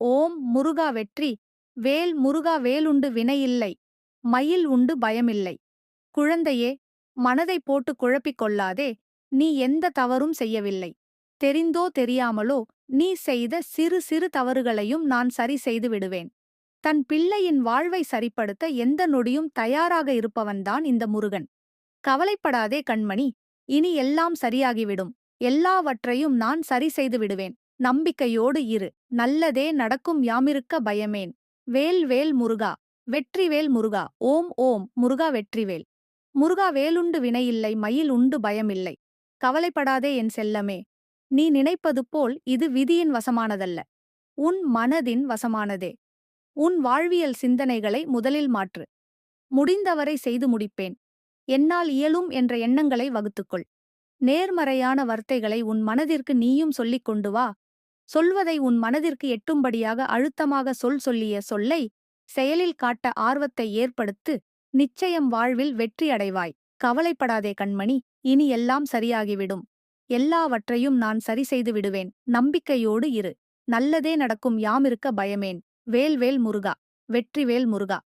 ஓம் முருகா வெற்றி வேல் முருகா வேலுண்டு வினையில்லை மயில் உண்டு பயமில்லை குழந்தையே மனதை போட்டு குழப்பிக் கொள்ளாதே நீ எந்த தவறும் செய்யவில்லை. தெரிந்தோ தெரியாமலோ நீ செய்த சிறு சிறு தவறுகளையும் நான் சரி செய்து விடுவேன். தன் பிள்ளையின் வாழ்வை சரிப்படுத்த எந்த நொடியும் தயாராக இருப்பவன்தான் இந்த முருகன். கவலைப்படாதே கண்மணி இனி எல்லாம் சரியாகிவிடும். எல்லாவற்றையும் நான் சரி செய்து விடுவேன். நம்பிக்கையோடு இரு. நல்லதே நடக்கும் யாமிருக்க பயமேன். வேல் வேல் முருகா வெற்றிவேல் முருகா ஓம் ஓம் முருகா வெற்றிவேல் முருகா வேலுண்டு வினையில்லை மயில் உண்டு பயமில்லை கவலைப்படாதே என் செல்லமே. நீ நினைப்பது போல் இது விதியின் வசமானதல்ல. உன் மனதின் வசமானதே. உன் வாழ்வியல் சிந்தனைகளை முதலில் மாற்று. முடிந்தவரை செய்து முடிப்பேன். என்னால் இயலும் என்ற எண்ணங்களை வகுத்துக்கொள். நேர்மறையான வார்த்தைகளை உன் மனதிற்கு நீயும் சொல்லிக் கொண்டு வா. சொல்வதை உன் மனதிற்கு எட்டும்படியாக அழுத்தமாக சொல் சொல்லிய சொல்லை செயலில் காட்ட ஆர்வத்தை ஏற்படுத்து நிச்சயம் வாழ்வில் வெற்றி அடைவாய். கவலைப்படாதே கண்மணி இனி எல்லாம் சரியாகிவிடும். எல்லாவற்றையும் நான் சரி செய்து விடுவேன். நம்பிக்கையோடு இரு. நல்லதே நடக்கும் யாமிருக்க பயமேன். வேல்வேல் முருகா. வெற்றிவேல் முருகா.